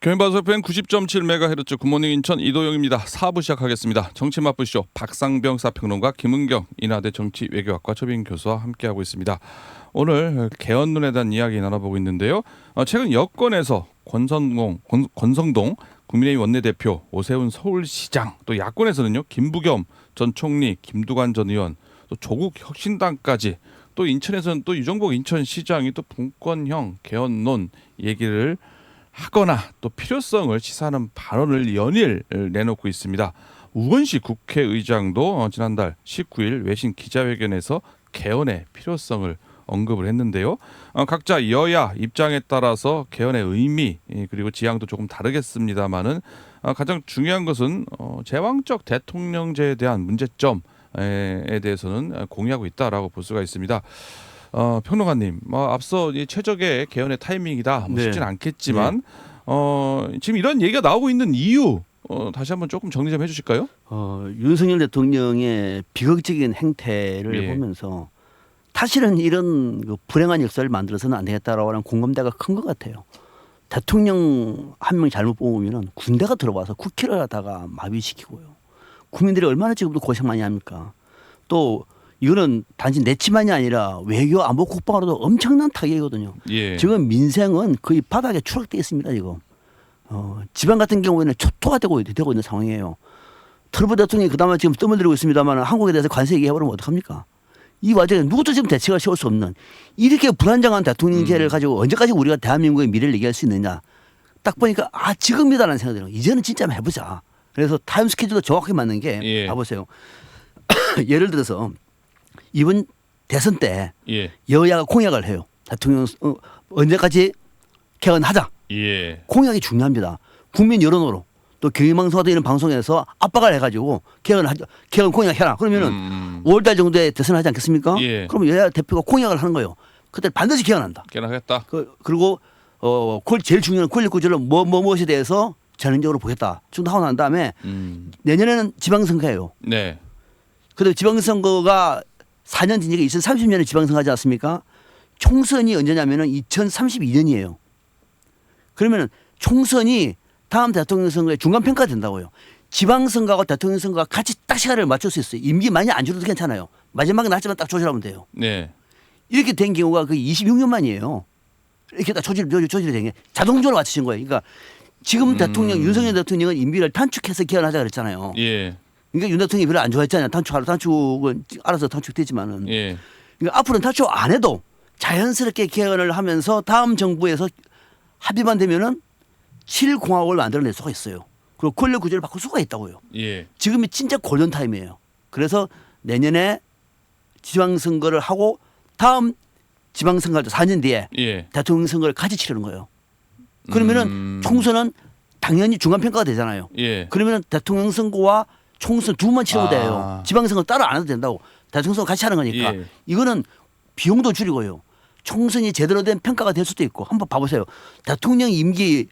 경인방송 FM 90.7MHz 굿모닝 인천 이도영입니다. 4부 시작하겠습니다. 정치 맛보시죠. 박상병 사평론가 김은경 인하대 정치 외교학과 초빙 교수와 함께하고 있습니다. 오늘 개헌론에 대한 이야기 나눠보고 있는데요. 어, 최근 여권에서 권성동, 권, 권성동 국민의힘 원내대표, 오세훈 서울시장, 또 야권에서는요 김부겸 전 총리, 김두관 전 의원, 또 조국 혁신당까지 또 인천에서는 또 유정복 인천시장이 또 분권형 개헌론 얘기를 하거나 또 필요성을 시사하는 발언을 연일 내놓고 있습니다. 우건식 국회의장도 어, 지난달 19일 외신 기자회견에서 개헌의 필요성을 언급을 했는데요. 어, 각자 여야 입장에 따라서 개헌의 의미 예, 그리고 지향도 조금 다르겠습니다만은 어, 가장 중요한 것은 어, 제왕적 대통령제에 대한 문제점에 대해서는 공유하고 있다라고 볼 수가 있습니다. 어, 평론가님, 뭐 앞서 이 최적의 개헌의 타이밍이다. 뭐 네. 쉽진 않겠지만 어, 지금 이런 얘기가 나오고 있는 이유 어, 다시 한번 조금 정리 좀 해주실까요? 어, 윤석열 대통령의 비극적인 행태를 예. 보면서 사실은 이런 그 불행한 역사를 만들어서는 안 되겠다라고 하는 공감대가 큰 것 같아요. 대통령 한 명 잘못 뽑으면 군대가 들어와서 국회를 하다가 마비시키고요. 국민들이 얼마나 지금도 고생 많이 합니까? 또 이거는 단지 내치만이 아니라 외교 안보 국방으로도 엄청난 타격이거든요. 예. 지금 민생은 거의 바닥에 추락돼 있습니다 지금. 어, 지방 같은 경우에는 초토화 되고, 되고 있는 상황이에요. 트럼프 대통령이 그나마 지금 뜸을 들이고 있습니다만 한국에 대해서 관세 얘기해버리면 어떡합니까? 이 와중에 누구도 지금 대책을 세울 수 없는 이렇게 불안정한 대통령제를 가지고 언제까지 우리가 대한민국의 미래를 얘기할 수 있느냐. 딱 보니까 아 지금이다라는 생각이 들어요. 이제는 진짜 한번 해보자. 그래서 타임 스케줄도 정확히 맞는 게 예. 봐보세요. 예를 들어서 이번 대선 때 예. 여야가 공약을 해요. 대통령 어, 언제까지 개헌하자. 예. 공약이 중요합니다. 국민 여론으로 또 경영방송 같은 이런 방송에서 압박을 해가지고 개헌하자. 개헌 공약 해라. 그러면은 음, 5월달 정도에 대선을 하지 않겠습니까? 예. 그럼 여야 대표가 공약을 하는 거예요. 그때 반드시 개헌한다. 깨나겠다. 그, 그리고 어, 그 제일 중요한 권력 구조를 뭐, 뭐, 무엇에 대해서 전형적으로 보겠다. 정도 하고 난 다음에 음, 내년에는 지방선거예요. 네. 그다음 지방선거가 4년 뒤니까 2030년에 지방선거 하지 않습니까? 총선이 언제냐면은 2032년이에요. 그러면은 총선이 다음 대통령 선거의 중간 평가 된다고요. 지방선거하고 대통령 선거가 같이 딱 시간을 맞출 수 있어요. 임기 많이 안 줄어도 괜찮아요. 마지막에 낮지만 딱 조절하면 돼요. 네. 이렇게 된 경우가 그 26년 만이에요. 이렇게 딱 조절, 조절, 조절이 된 게 자동적으로 맞추신 거예요. 그러니까 지금 음. 대통령, 윤석열 대통령은 임기를 단축해서 기한하자 그랬잖아요. 예. 그러니까 윤 대통령이 별로 안 좋아했잖아요. 단축하라. 단축은 알아서 단축되지만은. 예. 그러니까 앞으로는 단축 안 해도 자연스럽게 개헌을 하면서 다음 정부에서 합의만 되면은 7공화국을 만들어낼 수가 있어요. 그리고 권력 구조를 바꿀 수가 있다고요. 예. 지금이 진짜 골든 타임이에요. 그래서 내년에 지방선거를 하고 다음 지방선거 할때 4년 뒤에 예. 대통령 선거를 같이 치르는 거예요. 그러면은 음. 총선은 당연히 중간 평가가 되잖아요. 예. 그러면 대통령 선거와 총선 두 번만 치러도 아. 돼요. 지방선거 따로 안 해도 된다고. 대통령 선거 같이 하는 거니까. 예. 이거는 비용도 줄이고요. 총선이 제대로 된 평가가 될 수도 있고 한번 봐보세요. 대통령 임기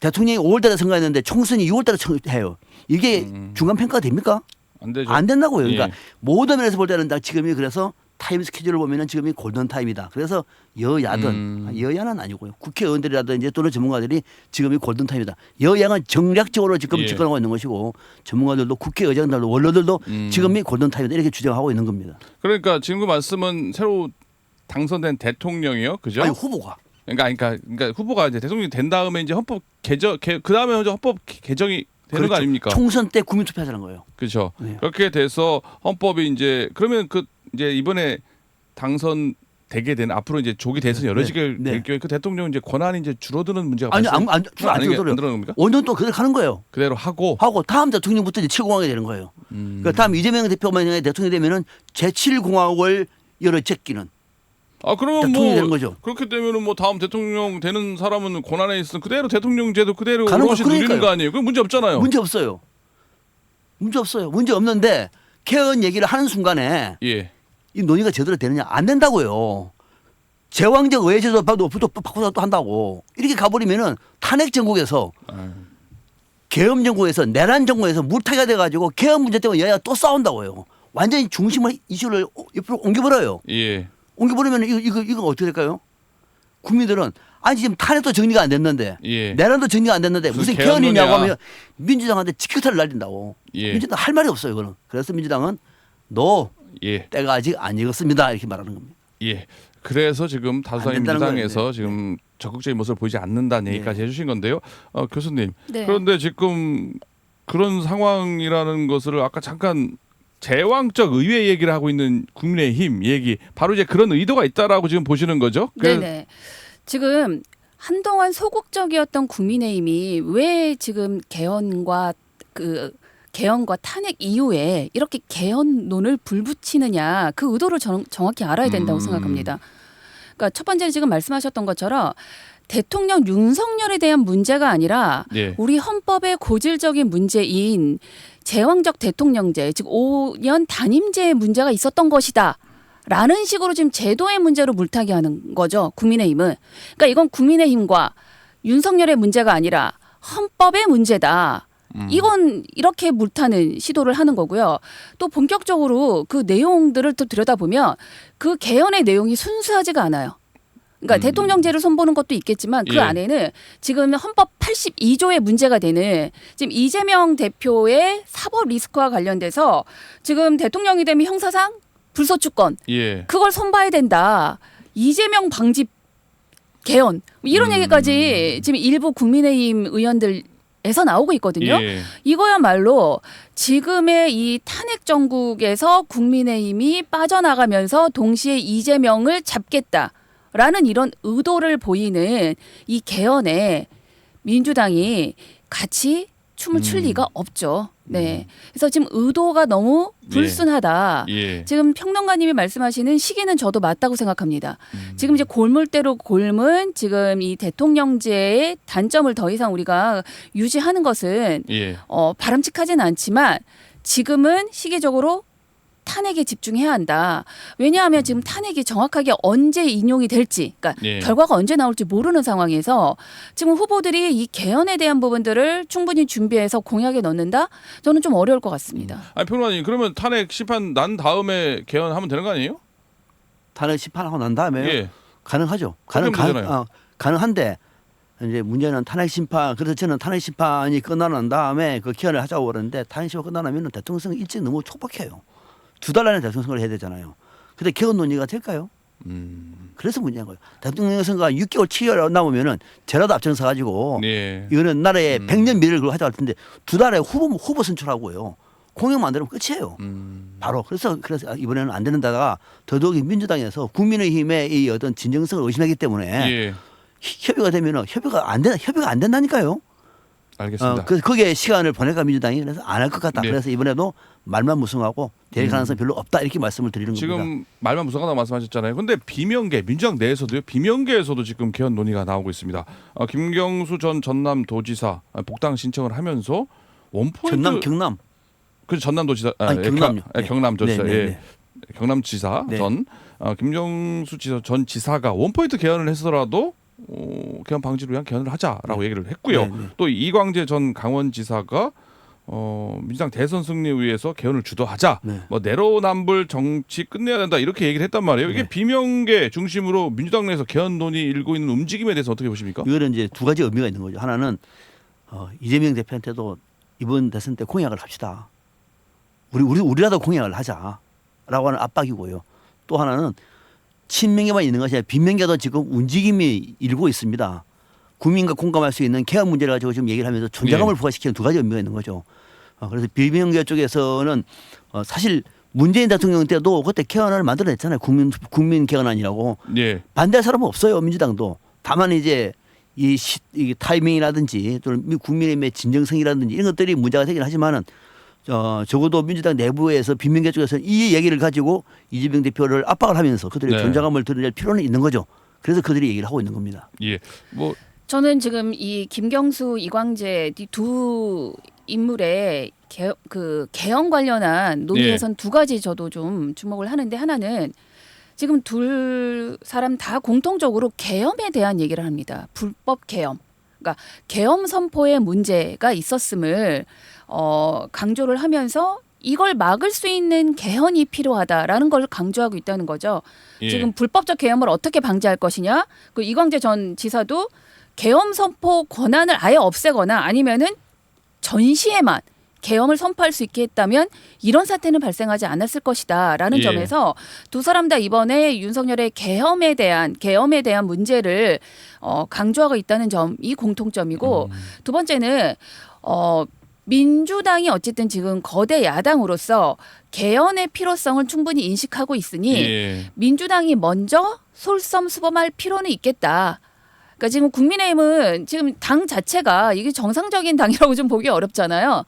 대통령이 5월달에 선거했는데 총선이 6월달에 해요. 이게 음. 중간 평가가 됩니까? 안 되죠. 안 된다고요. 그러니까 예. 모든 면에서 볼 때는 나 지금이 그래서 타임 스케줄을 보면은 지금이 골든 타임이다. 그래서 여야든 음. 여야는 아니고요. 국회의원들이라든지 또는 전문가들이 지금이 골든 타임이다. 여야는 정략적으로 지금 예. 집권하고 있는 것이고 전문가들도 국회의장들도 원로들도 음. 지금이 골든 타임이다 이렇게 주장하고 있는 겁니다. 그러니까 지금 그 말씀은 새로 당선된 대통령이요, 그죠? 아니 후보가 그러니까, 그러니까, 그러니까 후보가 이제 대통령이 된 다음에 이제 헌법 개정, 개, 그 다음에 헌법 개- 개정이 되는 거 그렇죠. 아닙니까? 총선 때 국민투표하자는 거예요. 그렇죠. 네. 그렇게 돼서 헌법이 이제 그러면 그 이제 이번에 당선 되게 되는 앞으로 이제 조기 대선 네, 열어지게 네. 될 경우에 그 대통령 이제 권한이 이제 줄어드는 문제가 아니 안, 안, 안, 안, 안 들어는 겁니까? 5년 동안 그대로 가는 거예요. 그대로 하고 하고 다음 대통령부터 이제 7공화국이 되는 거예요. 음. 그러니까 다음 이재명 대표 만약에 대통령이 되면은 제7공화국을 열어 제끼는 아 그러면 뭐 되는 거죠. 그렇게 되면은 뭐 다음 대통령 되는 사람은 권한에 있으면 그대로 대통령제도 그대로 오롯이 누리는. 거 아니에요? 그럼 문제 없잖아요. 문제 없어요. 문제 없어요. 문제 없는데 개헌 얘기를 하는 순간에 예. 이 논의가 제대로 되느냐 안 된다고요. 제왕적 의회제도 바도 또 바꾸자 또 한다고 이렇게 가버리면은 탄핵 정국에서. 계엄 정국에서 내란 정국에서 물타기가 돼가지고 개헌 문제 때문에 여야 또 싸운다고요. 완전히 중심을 이슈를 옆으로 옮겨버려요. 예. 옮겨버리면 이거 이거 이거 어떻게 될까요? 국민들은 아니 지금 탄핵도 정리가 안 됐는데 예. 내란도 정리가 안 됐는데 무슨. 개헌이냐고 하면 민주당한테 직격탄을 날린다고. 예. 민주당 할 말이 없어요. 그는 그래서 민주당은 너 예. 때가 아직 안 익었습니다 이렇게 말하는 겁니다. 예. 그래서 지금 다수당의 안 된다는 민주당에서 거예요. 지금 적극적인 모습을 보이지 않는다는 얘기까지 해주신 건데요. 어, 교수님. 네. 그런데 지금 그런 상황이라는 것을 아까 잠깐 제왕적 의회 얘기를 하고 있는 국민의힘 얘기 바로 이제 그런 의도가 있다라고 지금 보시는 거죠? 그래서- 네네. 지금 한동안 소극적이었던 국민의힘이 왜 지금 개헌과 그 개헌과 탄핵 이후에 이렇게 개헌론을 불붙이느냐 그 의도를 정, 정확히 알아야 된다고 음. 생각합니다. 그러니까 첫 번째는 지금 말씀하셨던 것처럼 대통령 윤석열에 대한 문제가 아니라 예. 우리 헌법의 고질적인 문제인 제왕적 대통령제, 즉 5년 단임제의 문제가 있었던 것이다. 라는 식으로 지금 제도의 문제로 물타기 하는 거죠. 국민의힘은. 그러니까 이건 국민의힘과 윤석열의 문제가 아니라 헌법의 문제다. 음. 이건 이렇게 물타는 시도를 하는 거고요. 또 본격적으로 그 내용들을 또 들여다보면 그 개헌의 내용이 순수하지가 않아요. 그러니까 음. 대통령제를 손보는 것도 있겠지만 그 예. 안에는 지금 헌법 82조의 문제가 되는 지금 이재명 대표의 사법 리스크와 관련돼서 지금 대통령이 되면 형사상 불소추권 예. 그걸 손봐야 된다. 이재명 방지 개헌 뭐 이런 음. 얘기까지 지금 일부 국민의힘 의원들 에서 나오고 있거든요. 예. 이거야말로 지금의 이 탄핵 정국에서 국민의힘이 빠져나가면서 동시에 이재명을 잡겠다라는 이런 의도를 보이는 이 개헌에 민주당이 같이 춤을 출 음. 리가 없죠. 네. 그래서 지금 의도가 너무 불순하다. 예. 지금 평론가님이 말씀하시는 시기는 저도 맞다고 생각합니다. 음. 지금 이제 골물대로 골문 지금 이 대통령제의 단점을 더 이상 우리가 유지하는 것은 예. 어, 바람직하진 않지만 지금은 시기적으로 탄핵에 집중해야 한다. 왜냐하면 지금 탄핵이 정확하게 언제 인용이 될지, 그러니까 예. 결과가 언제 나올지 모르는 상황에서 지금 후보들이 이 개헌에 대한 부분들을 충분히 준비해서 공약에 넣는다. 저는 좀 어려울 것 같습니다. 아니 평론가님 그러면 탄핵 심판 난 다음에 개헌하면 되는 거 아니에요? 탄핵 심판하고 난 다음에 예. 가능하죠. 가능 그러면 가, 되잖아요. 어, 가능한데 이제 문제는 탄핵 심판. 그래서 저는 탄핵 심판이 끝나난 다음에 그 기한을 하자고 그러는데 탄핵 심판 끝나면 대통령 선거 일찍 너무 촉박해요. 두 달 안에 대통령 선거를 해야 되잖아요. 근데 개헌 논의가 될까요? 음. 그래서 문제인 거예요. 대통령 선거가 6개월, 7개월 남으면은 제라도 앞장서 가지고 예. 이거는 나라의 음. 100년 미래를 그걸 하자고 할 텐데 두 달에 후보 후보 선출하고요. 공약 만들면 끝이에요. 음. 바로 그래서 그래서 이번에는 안 되는다가 더더욱이 민주당에서 국민의힘의 이 어떤 진정성을 의심하기 때문에 예. 협의가 되면은 협의가 안 된, 협의가 안 된다니까요. 알겠습니다. 어, 그 거기에 시간을 보낼까 민주당이 그래서 안 할 것 같다. 네. 그래서 이번에도 말만 무성하고 될 가능성 이 별로 없다 이렇게 말씀을 드리는 겁니다. 지금 말만 무성하다고 말씀하셨잖아요. 근데 비명계 민주당 내에서도요. 비명계에서도 지금 개헌 논의가 나오고 있습니다. 어, 김경수 전 전남도지사 아, 복당 신청을 하면서 원포인트 전남 경남 그 전남도지사 아, 아니, 예, 경남요. 경- 예, 네. 경남도지사 네, 네, 예. 네. 경남지사 네. 전 어, 김경수 지사 전 지사가 원포인트 개헌을 했더라도 어, 개헌 방지를 위한 개헌을 하자라고 얘기를 했고요. 네, 네. 또 이광재 전 강원지사가 어, 민주당 대선 승리에 위해서 개헌을 주도하자. 네. 뭐 내로남불 정치 끝내야 된다 이렇게 얘기를 했단 말이에요. 이게 네. 비명계 중심으로 민주당 내에서 개헌 논의 일고 있는 움직임에 대해서 어떻게 보십니까? 이거는 이제 두 가지 의미가 있는 거죠. 하나는 어, 이재명 대표한테도 이번 대선 때 공약을 합시다. 우리 우리 우리라도 공약을 하자라고 하는 압박이고요. 또 하나는 친명계만 있는 것이 아니라 빈명계도 지금 움직임이 일고 있습니다. 국민과 공감할 수 있는 개헌 문제를 가지고 지금 얘기를 하면서 존재감을 네. 부과시키는 두 가지 의미가 있는 거죠. 어, 그래서 비명계 쪽에서는 어, 사실 문재인 대통령 때도 그때 개헌을 만들어냈잖아요. 국민 국민 개헌안이라고 예. 반대할 사람은 없어요 민주당도 다만 이제 이, 시, 이 타이밍이라든지 또는 미- 국민의힘의 진정성이라든지 이런 것들이 문제가 되긴 하지만은 어, 적어도 민주당 내부에서 빈민계 쪽에서 이 얘기를 가지고 이재명 대표를 압박을 하면서 그들의 네. 존재감을 드러낼 필요는 있는 거죠. 그래서 그들이 얘기를 하고 있는 겁니다. 예. 뭐 저는 지금 이 김경수, 이광재 이두 인물의 개, 그 개헌 관련한 논의에선 두 가지 저도 좀 주목을 하는데 하나는 지금 둘 사람 다 공통적으로 계엄에 대한 얘기를 합니다. 불법 계엄. 그러니까 계엄 선포에 문제가 있었음을 어, 강조를 하면서 이걸 막을 수 있는 개헌이 필요하다라는 걸 강조하고 있다는 거죠. 예. 지금 불법적 계엄을 어떻게 방지할 것이냐? 그 이광재 전 지사도 계엄 선포 권한을 아예 없애거나 아니면은 전시에만 계엄을 선포할 수 있게 했다면 이런 사태는 발생하지 않았을 것이다라는 예. 점에서 두 사람 다 이번에 윤석열의 계엄에 대한 계엄에 대한 문제를 어, 강조하고 있다는 점이 공통점이고 두 번째는 어 민주당이 어쨌든 지금 거대 야당으로서 개헌의 필요성을 충분히 인식하고 있으니 예. 민주당이 먼저 솔선수범할 필요는 있겠다. 그러니까 지금 국민의힘은 지금 당 자체가 이게 정상적인 당이라고 좀 보기 어렵잖아요.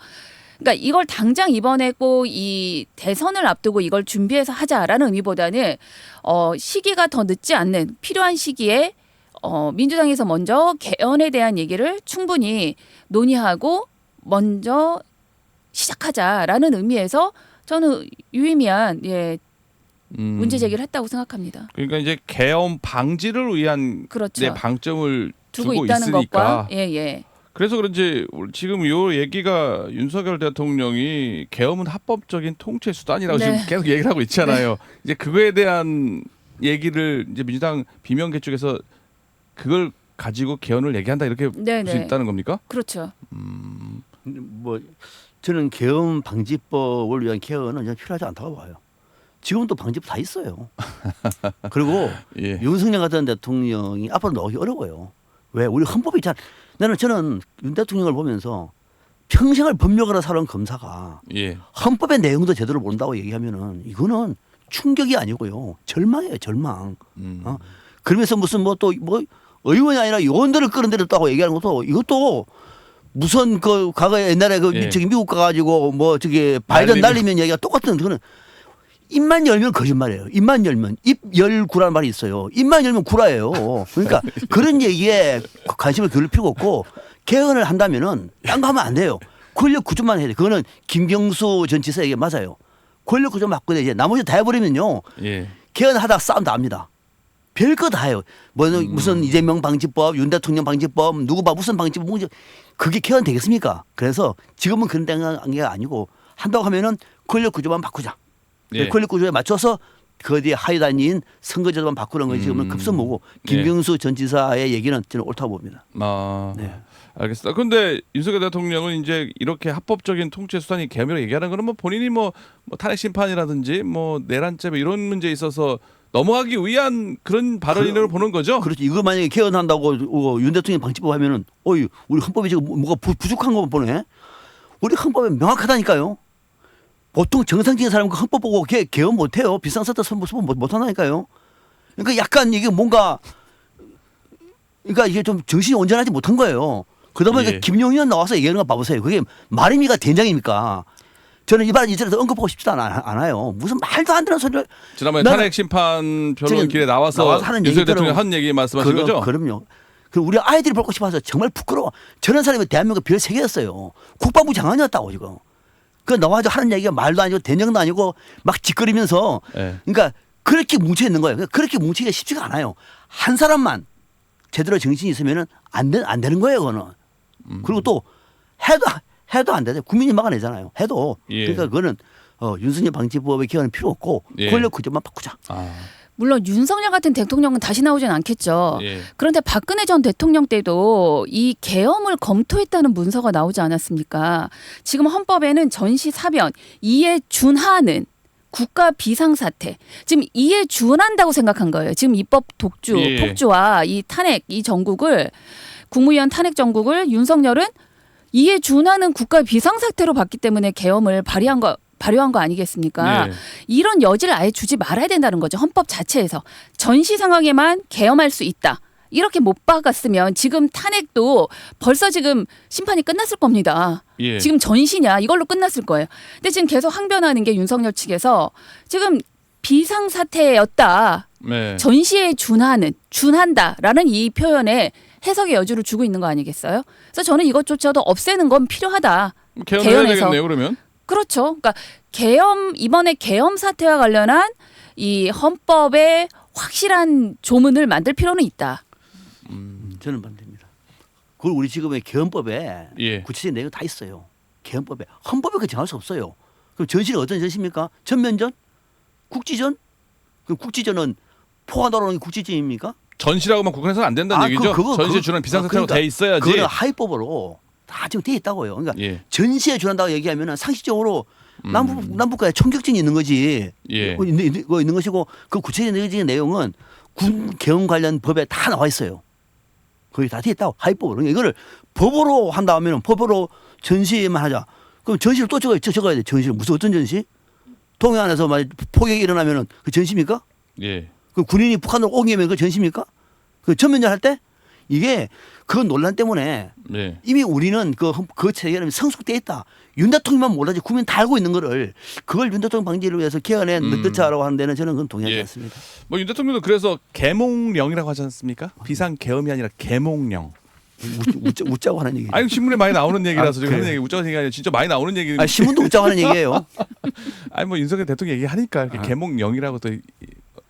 그러니까 이걸 당장 이번에 꼭 이 대선을 앞두고 이걸 준비해서 하자라는 의미보다는 어 시기가 더 늦지 않는 필요한 시기에 어 민주당에서 먼저 개헌에 대한 얘기를 충분히 논의하고 먼저 시작하자라는 의미에서 저는 유의미한 예 음. 문제 제기를 했다고 생각합니다. 그러니까 이제 계엄 방지를 위한 그렇죠. 내 방점을 두고 두고 있다는 있으니까 것과 예 예. 그래서 그런지 지금 요 얘기가 윤석열 대통령이 계엄은 합법적인 통치 수단이라고 네. 지금 계속 얘기를 하고 있잖아요. 이제 그거에 대한 얘기를 이제 민주당 비명계 쪽에서 그걸 가지고 개헌을 얘기한다 이렇게 볼수 네네. 있다는 겁니까? 그렇죠. 뭐 저는 계엄 방지법을 위한 개헌은 필요하지 않다고 봐요. 지금도 방지법 다 있어요. 그리고 예. 윤석열 같은 대통령이 앞으로 나오기 어려워요. 왜? 우리 헌법이 있잖아. 나는 저는 윤 대통령을 보면서 평생을 법률가로 살아온 검사가 예. 헌법의 내용도 제대로 모른다고 얘기하면은 이거는 충격이 아니고요. 절망이에요, 절망. 음. 어? 그러면서 무슨 뭐 또뭐 의원이 아니라 요원들을 끌어내렸다고 얘기하는 것도 이것도 무슨 그 과거에 옛날에 그 예. 저기 미국 가가지고 뭐 저기 바이든 날리면- 날리면 얘기가 똑같은 그거는 입만 열면 거짓말이에요. 입만 열면 입 열 구라는 말이 있어요. 입만 열면 구라예요. 그러니까 그런 얘기에 관심을 기울일 필요가 없고 개헌을 한다면은 딴 거 하면 안 돼요. 권력 구조만 해야 돼. 그거는 김경수 전 지사 얘기 맞아요. 권력 구조 바꾸야 이제 나머지 다 해버리면요. 예. 개헌하다가 싸움 다 합니다. 별거 다 해요. 뭐 음. 무슨 이재명 방지법, 윤 대통령 방지법, 누구 봐 무슨 방지법, 뭐 그게 개헌 되겠습니까? 그래서 지금은 그런 단계가 아니고 한다고 하면은 권력 구조만 바꾸자. 예. 권력 구조에 맞춰서 그 뒤에 하위단위인 선거제도만 바꾸는 것이 지금은 음. 급선무고 예. 김경수 전 지사의 얘기는 저는 옳다고 봅니다. 아. 네. 알겠습니다. 근데 윤석열 대통령은 이제 이렇게 합법적인 통치 수단이 개헌이라고 얘기하는 거는 뭐 본인이 뭐, 뭐 탄핵 심판이라든지 뭐 내란죄 뭐 이런 문제에 있어서 넘어가기 위한 그런 발언이라고 보는 거죠. 그렇지. 이거 만약에 개헌한다고 어, 윤 대통령 방지법 하면은 어이 우리 헌법이 지금 뭐가 부, 부족한 거 보네. 우리 헌법이 명확하다니까요. 보통 정상적인 사람은 그 헌법 보고 개, 개헌 못해요. 비상사태 선포 선포 못, 못하나니까요. 그러니까 약간 이게 뭔가 그러니까 이게 좀 정신이 온전하지 못한 거예요. 그러다 보니까 예. 김용현 나와서 얘기하는 거 봐보세요. 그게 말입니까 된장입니까? 저는 이발 이제라도 언급하고 싶지도 않아, 않아요. 무슨 말도 안 되는 소리를 지난번에 탄핵 심판 저기 변론 길에 나와서, 나와서 하는 윤석열 대통령 한 얘기 말씀하신 그럼, 거죠? 그럼요. 그 우리 아이들이 보고 싶어서 정말 부끄러워. 저런 사람이 대한민국 별세 개였어요. 국방부 장관이었다고 지금. 그 나와서 하는 얘기가 말도 아니고 대정도 아니고 막 짓거리면서 예. 그러니까 그렇게 뭉쳐 있는 거예요. 그렇게 뭉치기가 쉽지가 않아요. 한 사람만 제대로 정신이 있으면은 안, 되, 안 되는 거예요, 그거는. 음. 그리고 또 해도 해도 안 되죠. 국민이 막아내잖아요. 해도. 예. 그러니까 그거는 어, 윤석열 방지법의 개헌은 필요 없고 예. 권력 구조만 바꾸자. 아, 물론 윤석열 같은 대통령은 다시 나오진 않겠죠. 예. 그런데 박근혜 전 대통령 때도 이 계엄을 검토했다는 문서가 나오지 않았습니까? 지금 헌법에는 전시 사변 이에 준하는 국가 비상사태 지금 이에 준한다고 생각한 거예요. 지금 입법 독주, 예. 폭주와 이 탄핵 이 정국을 국무위원 탄핵 정국을 윤석열은 이에 준하는 국가 비상사태로 봤기 때문에 계엄을 발의한 거 발효한 거 아니겠습니까? 예. 이런 여지를 아예 주지 말아야 된다는 거죠. 헌법 자체에서 전시 상황에만 계엄할 수 있다. 이렇게 못 박았으면 지금 탄핵도 벌써 지금 심판이 끝났을 겁니다. 예. 지금 전시냐 이걸로 끝났을 거예요. 근데 지금 계속 항변하는 게 윤석열 측에서 지금 비상 사태였다. 네. 전시에 준하는 준한다라는 이 표현에 해석의 여지를 주고 있는 거 아니겠어요? 그래서 저는 이것조차도 없애는 건 필요하다. 개헌해야 개헌해서. 되겠네요. 그러면. 그렇죠. 그러니까 계엄 이번에 계엄 사태와 관련한 이 헌법에 확실한 조문을 만들 필요는 있다. 저는 반대입니다. 그걸 우리 지금의 개헌법에 예. 구체적인 내용 다 있어요. 개헌법에 헌법에 그 정할 수 없어요. 그럼 전시는 어떤 전시입니까? 전면전? 국지전? 그럼 국지전은 게 국지전입니까? 전시라고만 국한해서는 안 된다는 아, 얘기죠. 그- 그거- 전시에 그거- 준하는 비상사태로 아, 그러니까 돼 있어야지. 그거는 하위법으로 다 지금 돼 있다고요. 그러니까 예. 전시에 준한다고 얘기하면은 상식적으로 음. 남북 남북과의 총격전이 있는 거지. 예. 어, 있는, 있는, 거 있는 것이고 그 구체적인 내용은 군 개헌 관련 법에 다 나와 있어요. 거기 다돼 있다고 하위법으로. 그러니까 이거를 법으로 한다 하면은 법으로 전시만 하자. 그럼 전시를 또 적어야, 적어야 돼. 전시를 무슨 어떤 전시? 동해안에서 막 폭격이 일어나면은 그 전시입니까? 예. 그 군인이 북한으로 옮기면 그 전시입니까? 그 전면전 할 때 이게 그 논란 때문에 예. 이미 우리는 그, 헌- 그 체계는 성숙돼 있다. 윤 대통령만 몰라지 국민 다 알고 있는 거를 그걸 윤 대통령 방지를 위해서 개헌에 음. 넣자라고 하는 데는 저는 그건 동의하지 예. 않습니다. 뭐 윤 대통령도 그래서 개몽령이라고 하지 않습니까? 비상 계엄이 아니라 개몽령. 웃- 웃자, 웃자고 하는 얘기. 아니 신문에 많이 나오는 얘기라서 아, 지금 그래요? 하는 얘기 웃자고 얘기 아니라 진짜 많이 나오는 얘기. 아, 신문도 웃자고 하는 얘기예요. 아니 뭐 윤석열 대통령 얘기하니까 이렇게 아. 개몽령이라고 또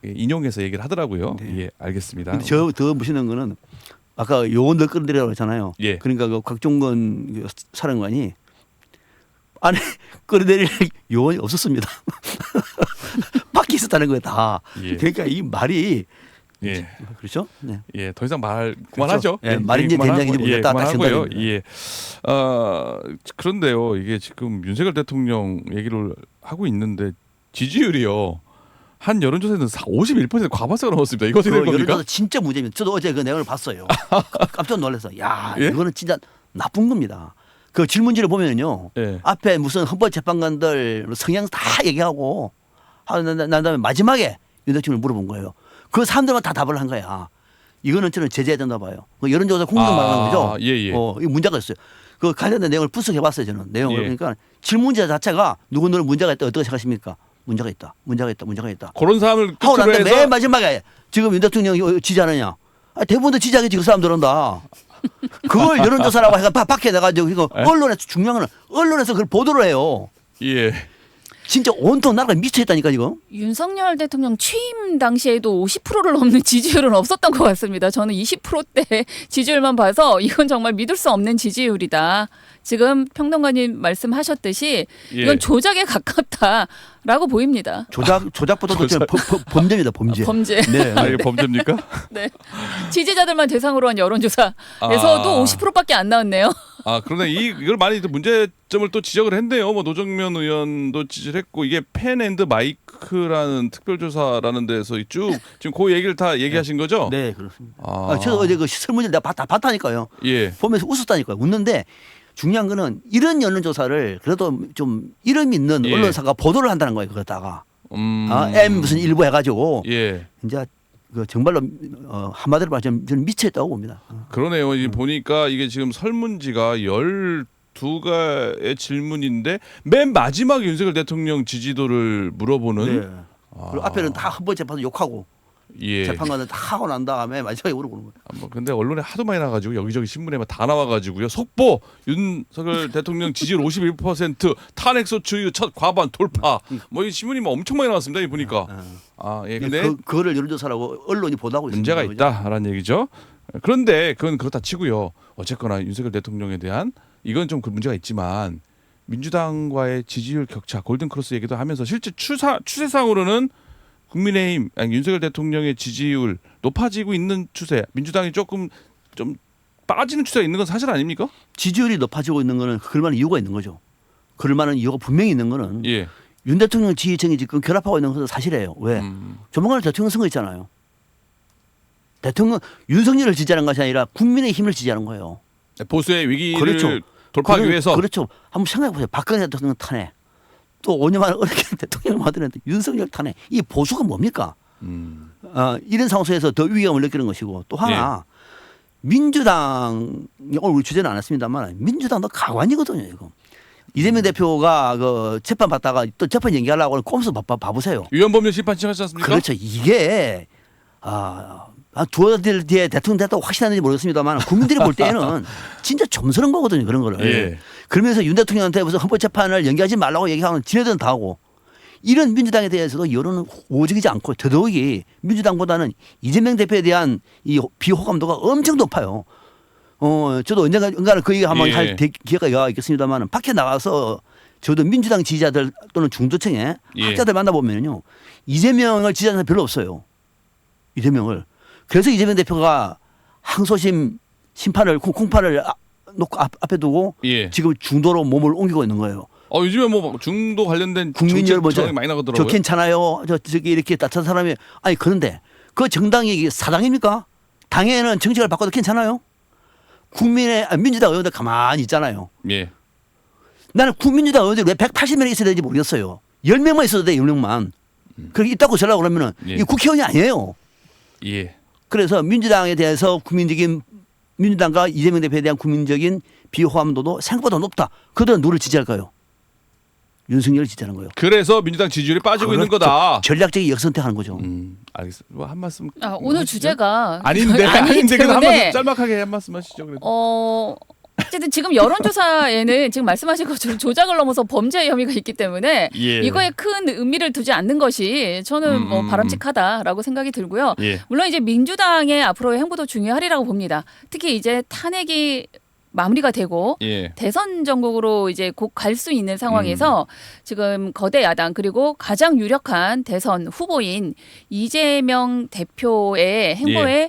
인용해서 얘기를 하더라고요. 네. 예, 알겠습니다. 근데 저더 무시는 거는 아까 요원들 끌어들이라고 했잖아요. 예. 그러니까 그 곽종건 그 사령관이 안에 끌어들일 요원이 없었습니다. 밖에 있었다는 거예요 다. 예. 그러니까 이 말이 예. 그렇죠? 네. 예, 더 이상 말 그만하죠. 예, 말인지 그만하고, 된장인지 모르겠다. 예, 딱 그만하고요. 예. 어, 그런데요, 이게 지금 윤석열 대통령 얘기를 하고 있는데 지지율이요. 한 여론조사에는 51% 과반수가 넘었습니다. 이거 어떻게 그된 겁니까? 여론조사 진짜 문제입니다. 저도 어제 그 내용을 봤어요. 깜짝 놀라서 야 예? 이거는 진짜 나쁜 겁니다. 그 질문지를 보면요. 예. 앞에 무슨 헌법재판관들 성향 다 얘기하고 하고 난, 난 다음에 마지막에 윤 대통령을 물어본 거예요. 그 사람들만 다 답을 한 거야. 이거는 저는 제재해야 된다 봐요. 그 여론조사 공정 아, 말하는 거죠. 예, 예. 어, 이 문제가 있어요. 그 관련된 내용을 분석해 봤어요 저는 내용을 예. 그러니까 질문지 자체가 누구는 문제가 있다 어떻게 생각하십니까? 문제가 있다. 문제가 있다. 문제가 있다. 그런 사람을 하고 끝으로 난데 해서 맨 마지막에 지금 윤 대통령이 지지하느냐? 아, 대부분 다 지지하겠지 그 사람들은 다. 그걸 여론조사라고 해가 바- 밖에 내가지고 이거 에? 언론에서 중요한 거는 언론에서 그걸 보도를 해요. 예. 진짜 온통 나라가 미쳐있다니까 지금. 윤석열 대통령 취임 당시에도 50%를 넘는 지지율은 없었던 것 같습니다. 저는 20%대 지지율만 봐서 이건 정말 믿을 수 없는 지지율이다. 지금 평론가님 말씀하셨듯이 예. 이건 조작에 가깝다라고 보입니다. 조작 조작보다도 좀 범- 범- 범죄입니다 범죄. 범죄. 네. 아, 이게 범죄입니까? 네. 지지자들만 대상으로 한 여론조사에서도 아. 50%밖에 안 나왔네요. 아 그런데 이 이걸 많이 또 문제점을 또 지적을 했네요. 뭐 노정면 의원도 지적을 했고 이게 펜앤드 마이크라는 특별조사라는 데서 쭉 지금 그 얘기를 다 얘기하신 거죠? 네 그렇습니다. 아, 아, 저 어제 그 설문지를 내가 봤, 다 봤다니까요. 예. 보면서 웃었다니까요. 웃는데 중요한 거는 이런 여론조사를 그래도 좀 이름 있는 예. 언론사가 보도를 한다는 거예요. 그거다가 음. 아, M 무슨 일부 해가지고 예. 이제 그 정말로 어, 한마디로 말하면 저는 미쳐있다고 봅니다. 어. 그러네요. 음. 이 보니까 이게 지금 설문지가 열 두 가의 질문인데 맨 마지막에 윤석열 대통령 지지도를 물어보는 네. 아, 그리고 앞에는 다 헌법 재판도 욕하고 예. 재판관들 다 하고 난 다음에 마지막에 물어보는 거예요. 아, 뭐 근데 언론에 하도 많이 나가지고 여기저기 신문에만 다 나와가지고요. 속보 윤석열 대통령 지지율 51% 탄핵 소추 첫 과반 돌파. 뭐 이 신문이 뭐 엄청 많이 나왔습니다. 이 보니까. 아 예. 근데 그, 그거를 여론조사라고 언론이 보도하고 있습니다. 문제가? 있다라는 얘기죠. 그런데 그건 그렇다 치고요. 어쨌거나 윤석열 대통령에 대한 이건 좀 그 문제가 있지만 민주당과의 지지율 격차 골든 크로스 얘기도 하면서 실제 추사 추세상으로는 국민의힘 아니 윤석열 대통령의 지지율 높아지고 있는 추세. 민주당이 조금 좀 빠지는 추세가 있는 건 사실 아닙니까? 지지율이 높아지고 있는 거는 그럴 만한 이유가 있는 거죠. 그럴 만한 이유가 분명히 있는 거는 예. 윤 대통령 지지층이 지금 결합하고 있는 것은 사실이에요. 왜? 음, 조만간 대통령 선거 있잖아요. 대통령 윤석열을 지지하는 것이 아니라 국민의 힘을 지지하는 거예요. 보수의 위기를 그렇죠. 돌파하기 그래- 위해서 그렇죠. 한번 생각해 보세요. 박근혜 대통령 탄핵. 또 5년 만에 어렵게 대통령을 만드는데 윤석열 탄핵. 이 보수가 뭡니까? 음, 어, 이런 상황 속에서 더 위험을 느끼는 것이고 또 하나 예. 민주당 오늘 우리 주제는 안 했습니다만 민주당도 가관이거든요 이거 이재명 대표가 그 재판 받다가 또 재판 연기하려고 꼼수 봐, 봐, 봐보세요. 위헌법률 심판 신청하지 않습니까? 그렇죠. 이게 아, 아 두어 달 뒤에 대통령 됐다고 확신하는지 모르겠습니다만 국민들이 볼 때는 진짜 점스러운 거거든요 그런 거를. 예. 그러면서 윤 대통령한테 무슨 헌법재판을 연기하지 말라고 얘기하면 지네들은 다 하고 이런 민주당에 대해서도 여론은 오직이지 않고 더더욱이 민주당보다는 이재명 대표에 대한 이 비호감도가 엄청 높아요. 어, 저도 언젠가, 언가를 그 얘기 한번 예. 할 대- 기회가 있겠습니다만 밖에 나가서 저도 민주당 지지자들 또는 중도층의 예. 학자들 만나보면요. 이재명을 지지하는 사람 별로 없어요. 이재명을. 그래서 이재명 대표가 항소심 심판을 콩- 공판을 아- 놓고 앞, 앞에 두고 예. 지금 중도로 몸을 옮기고 있는 거예요. 어 요즘에 뭐 중도 관련된 국민 여러분 저, 많이 저 나가더라고요. 괜찮아요. 저 저기 이렇게 따뜻한 사람이 아니 그런데 그 정당이 사당입니까? 당에는 정책을 바꿔도 괜찮아요? 국민의 아, 민주당 의원들 가만히 있잖아요. 예. 나는 국민주당 의원들이 왜 180명 있어야 되는지 모르겠어요. 10명만 있어도 돼, 10명만. 그렇게 있다고 전라고 그러면은 예. 이 국회의원이 아니에요. 예. 그래서 민주당에 대해서 국민적인 민주당과 이재명 대표에 대한 국민적인 비호감도도 생각보다 높다. 그들은 누를 지지할까요? 윤석열을 지지하는 거예요. 그래서 민주당 지지율이 빠지고 있는 그렇죠. 거다. 전략적인 역선택하는 거죠. 음, 알겠습니다. 뭐 한 말씀. 아, 오늘 하시죠? 주제가 아닌데 아닌데 한 때문에 말씀 짤막하게 한 말씀 하시죠. 그래도. 어 어쨌든 지금 여론조사에는 지금 말씀하신 것처럼 조작을 넘어서 범죄 혐의가 있기 때문에 예. 이거에 큰 의미를 두지 않는 것이 저는 음, 뭐 음, 바람직하다라고 생각이 들고요. 예. 물론 이제 민주당의 앞으로의 행보도 중요하리라고 봅니다. 특히 이제 탄핵이 마무리가 되고 예. 대선 전국으로 이제 곧 갈 수 있는 음. 상황에서 지금 거대 야당 그리고 가장 유력한 대선 후보인 이재명 대표의 행보에 예.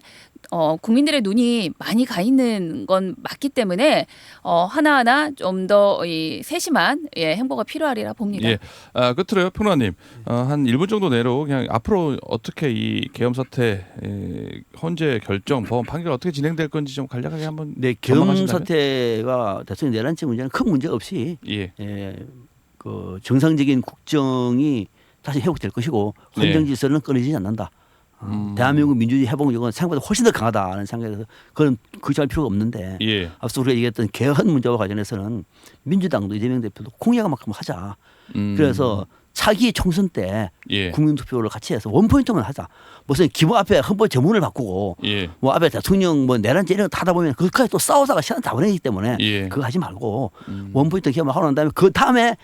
어, 국민들의 눈이 많이 가 있는 건 맞기 때문에 어, 하나하나 좀 더 이 세심한 예, 행보가 필요하리라 봅니다. 예. 아, 끝으로요, 평론가님. 어, 한 1분 정도 내로 그냥 앞으로 어떻게 이 계엄 사태 에, 헌재 결정, 법원 판결 어떻게 진행될 건지 좀 간략하게 한번 네, 계엄? 사태가 대통령 내란죄 문제는 큰 문제 없이 예. 예, 그 정상적인 국정이 다시 회복될 것이고 네. 헌정 질서는 끊어지지 않는다. 어, 음. 대한민국 민주주의 회복력은 생각보다 훨씬 더 강하다는 생각에서 그건 걱정할 필요가 없는데 예. 앞서 우리가 얘기했던 개헌 문제와 관련해서는 민주당도 이재명 대표도 공약만큼 하자. 음. 그래서 차기 총선 때 예. 국민 투표를 같이 해서 원 포인트만 하자. 무슨 기본 앞에 헌법 제문을 바꾸고 예. 뭐 앞에 대통령 뭐 내란죄 이런 거 타다 보면 그것까지 또 싸우다가 시간 다 보내기 때문에 예. 그거 하지 말고 음. 원 포인트 기업만 하고 난 다음에 그 다음에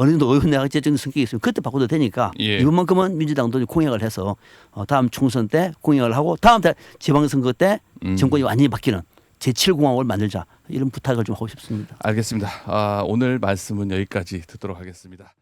어느 정도 의원내각제적인 성격이 있으면 그때 바꿔도 되니까 예. 이번만큼은 민주당도 공약을 해서 어, 다음 총선 때 공약을 하고 다음 달 지방선거 때 음. 정권이 완전히 바뀌는 제7공화국을 만들자 이런 부탁을 좀 하고 싶습니다. 알겠습니다. 아, 오늘 말씀은 여기까지 듣도록 하겠습니다.